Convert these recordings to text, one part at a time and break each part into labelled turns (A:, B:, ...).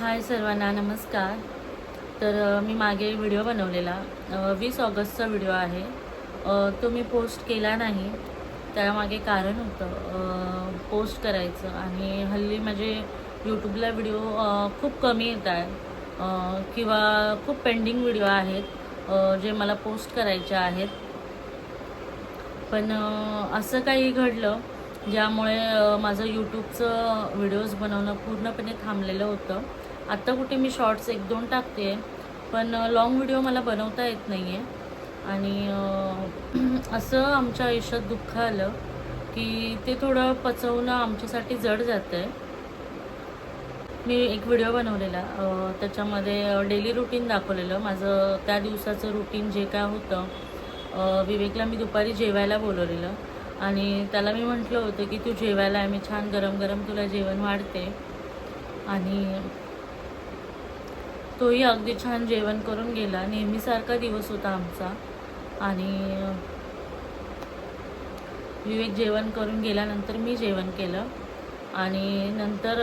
A: हाय सर्वांना नमस्कार. तर मी मागे व्हिडिओ बनवलेला. वीस ऑगस्टचा व्हिडिओ आहे. तो मी पोस्ट केला नाही. त्यामागे कारण होतं. पोस्ट करायचं आणि हल्ली म्हणजे माझे यूट्यूबला व्हिडिओ खूप कमी येत आहे. किंवा खूप पेंडिंग व्हिडिओ आहेत जे मला पोस्ट करायचे आहेत. पण असं काही घडलं ज्यामुळे माझं यूट्यूबचं व्हिडिओज बनवणं पूर्णपणे थांबलेलं होतं. आत्ता कुठे मी शॉर्ट्स एक दोन टाकते पण लॉंग व्हिडिओ मला बनवता येत नाही आहे आणि असं आमच्या आयुष्यात दुःख आलं की ते थोडं पचवणं आमच्यासाठी जड जातं आहे मी एक व्हिडिओ बनवलेला त्याच्यामध्ये डेली रुटीन दाखवलेलं. माझं त्या दिवसाचं रुटीन जे काय होतं विवेकला मी दुपारी जेवायला बोलवलेलं. आणि त्याला मी म्हटलं होतं की तू जेवायला आहे मी छान गरम गरम तुला जेवण वाढते. आणि तोही अगदी छान जेवण करून गेला. नेहमीसारखा दिवस होता आमचा. आणि विवेक जेवण करून गेल्यानंतर मी जेवण केलं. आणि नंतर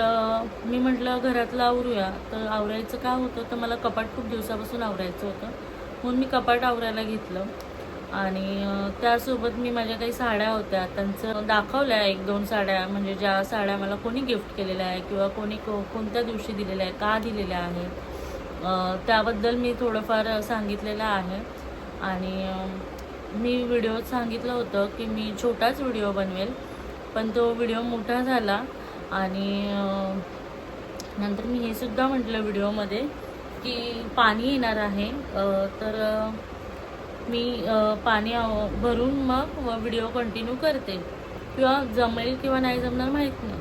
A: मी म्हटलं घरातलं आवरूया. तर आवरायचं का होतं? तर मला कपाट खूप दिवसापासून आवरायचं होतं. म्हणून मी कपाट आवरायला घेतलं. आणि त्यासोबत मी माझ्या काही साड्या होत्या. त्यांचं दाखवल्या एक दोन साड्या. म्हणजे ज्या साड्या मला कोणी गिफ्ट केलेल्या आहे किंवा कोणी को कोणत्या दिवशी दिलेल्या आहे का दिलेल्या आहेत. त्याबद्दल मी थोडंफार सांगितलेलं आहे. आणि मी व्हिडिओत सांगितलं होतं की मी छोटाच व्हिडिओ बनवेल. पण तो व्हिडिओ मोठा झाला आणि नंतर मी हे सुद्धा म्हटलं व्हिडिओमध्ये की पाणी येणार आहे. तर मी पाणी आव- भरून मग व्हिडिओ कंटिन्यू करते. किंवा जमेल किंवा नाही जमणार माहीत नाही.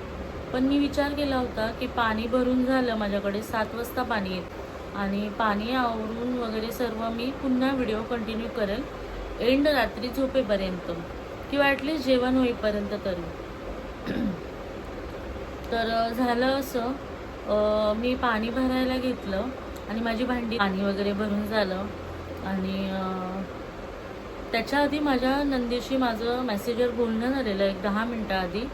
A: पण मी विचार केला होता की पाणी भरून झालं माझ्याकडे सात वाजता पाणी येत. आणि पाणी आवरून वगैरे सर्व मी पुन्हा व्हिडिओ कंटिन्यू करेल. एंड रात्री झोपेपर्यंत. किंवा ॲटलीस्ट जेवण होईपर्यंत तरी. तर झालं असं. मी पाणी भरायला घेतलं. आणि माझी भांडी पाणी वगैरे भरून झालं. आणि त्याच्या आधी माझ्या नंदीशी माझं मेसेजवर बोलणं झालेलं एक दहा मिनटं आधी.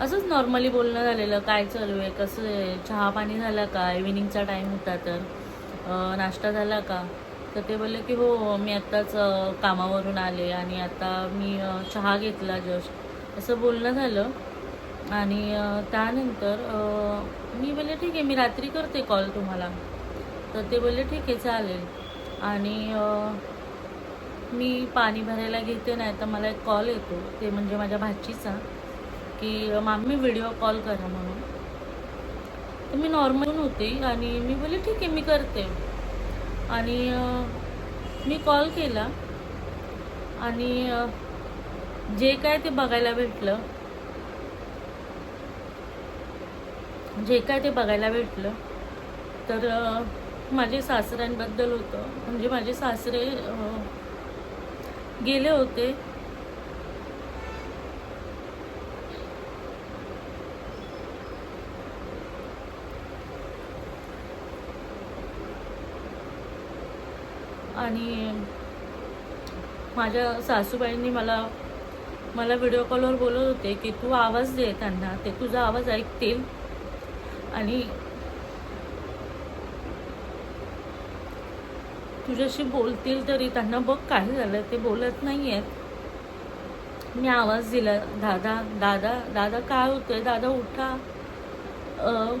A: असंच नॉर्मली बोलणं झालेलं काय चालू आहे? कसं आहे? चहा पाणी झाला का? इव्हिनिंगचा टाईम होता तर. नाश्ता झाला का? तर ते बोलले की हो मी आत्ताच कामावरून आले आणि आता मी चहा घेतला जस्ट असं बोलणं झालं. आणि त्यानंतर मी बोलले ठीक आहे मी रात्री करते कॉल तुम्हाला. तर ते बोलले ठीक आहे चालेल. आणि मी पाणी भरायला घेते नाही तर मला एक कॉल येतो. ते म्हणजे माझ्या भाचीचा. की मामी व्हिडिओ कॉल करा म्हणून. तर मी नॉर्मल होते आणि मी बोलले ठीक आहे मी करते. आणि मी कॉल केला. आणि जे काय ते बघायला भेटलं जे काय ते बघायला भेटलं तर माझ्या माझे सासऱ्यांबद्दल होतं. म्हणजे माझे सासरे गेले होते. आणि माझ्या सासूबाईंनी मला मला व्हिडिओ कॉलवर बोलत होते की तू आवाज दे त्यांना ते तुझा आवाज ऐकतील. आणि तुझ्याशी बोलतील तरी त्यांना बघ काय झालं ते बोलत नाही आहेत मी आवाज दिला दादा दादा दादा काय होतंय? दादा उठा.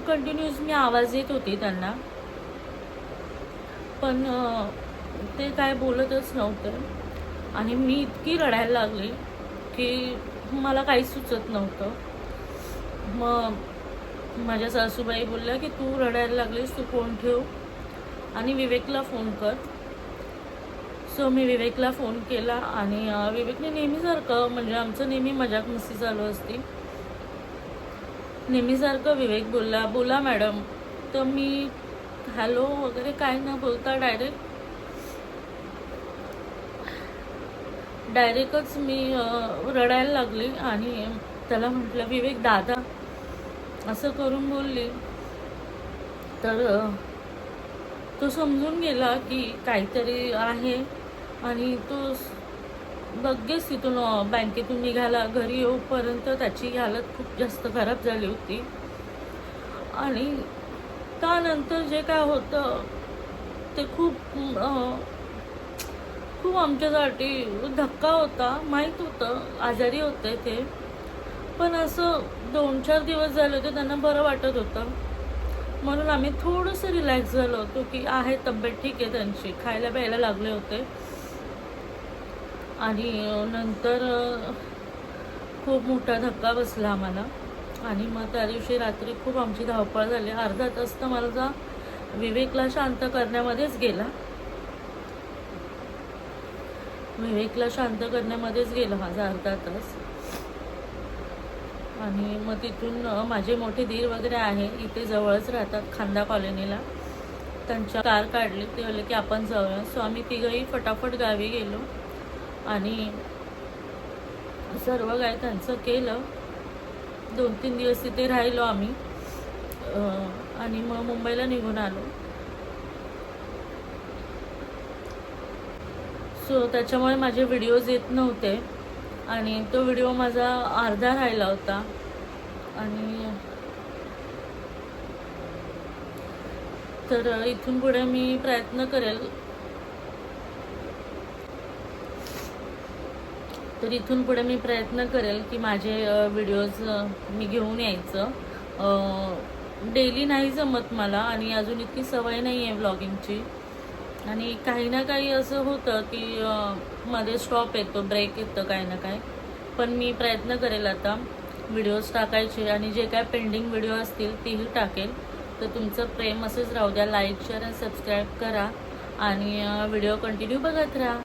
A: कंटिन्युअस मी आवाज येत होती त्यांना. पण ते काय बोलतच नव्हते. आणि मी इतकी रडायला लागली की मला काही सुचत नव्हतं. मग माझ्या सासूबाई बोलल्या की तू रडायला लागलीस तू फोन ठेव. आणि विवेकला फोन कर. सो मी विवेकला फोन केला आणि विवेकने नेहमीसारखं म्हणजे आमचं नेहमी मजाक मस्ती चालू असते. नेहमीसारखं विवेक बोलला बोला मॅडम. तर मी हॅलो वगैरे काय न बोलता डायरेक्ट डायरेक्टच मी रडायला लागली आणि त्याला म्हटलं विवेक दादा असं करून बोलली. तर तो समजून गेला की काहीतरी आहे आणि तो लगेच तिथून बँकेतून निघाला. घरी येऊपर्यंत त्याची हालत खूप जास्त खराब झाली होती. आणि त्यानंतर जे काय होतं ते खूप खूप आमच्यासाठी धक्का होता माहीत होतं आजारी होते ते. पण असं दोन चार दिवस झाले होते त्यांना बरं वाटत होतं. म्हणून आम्ही थोडंसं रिलॅक्स झालो होतो की आहे तब्येत ठीक आहे त्यांची. खायला प्यायला लागले होते. आणि नंतर खूप मोठा धक्का बसला आम्हाला. आणि मग त्या दिवशी रात्री खूप आमची धावपळ झाली. अर्धा तास तर माझा विवेकला शांत करण्यामध्येच गेला. विवेकला शांत करण्यामध्येच गेला माझा अर्धा तास. आणि मग तिथून माझे मोठे धीर वगैरे आहे इथे जवळच राहतात खांदा कॉलनीला. त्यांच्या कार काढली ते बोलले की आपण जाऊया. सो आम्ही तिघंही फटाफट गावी गेलो. आणि सर्व काय त्यांचं केलं. दोन तीन दिवस तिथे राहिलो आम्ही. आणि मग मुंबईला निघून आलो. सो त्याच्यामुळे माझे व्हिडिओज येत नव्हते. आणि तो व्हिडिओ माझा अर्धा राहिला होता. आणि तर इथून पुढे मी प्रयत्न करेल. तर इथून पुढे मी प्रयत्न करेल की माझे व्हिडिओज मी घेऊन यायचं. डेली नाही जमत मला आणि अजून इतकी सवय नाही आहे व्लॉगिंगची आणि काही ना काही असं होतं की मध्ये स्टॉप येतो ब्रेक येतं काही ना काही. पण मी प्रयत्न करेल आता व्हिडिओज टाकायचे आणि जे काय पेंडिंग व्हिडिओ असतील तेही टाकेल. तर तुमचं प्रेम असंच राहू द्या. लाईक शेअर आणि सबस्क्राईब करा आणि व्हिडिओ कंटिन्यू बघत राहा.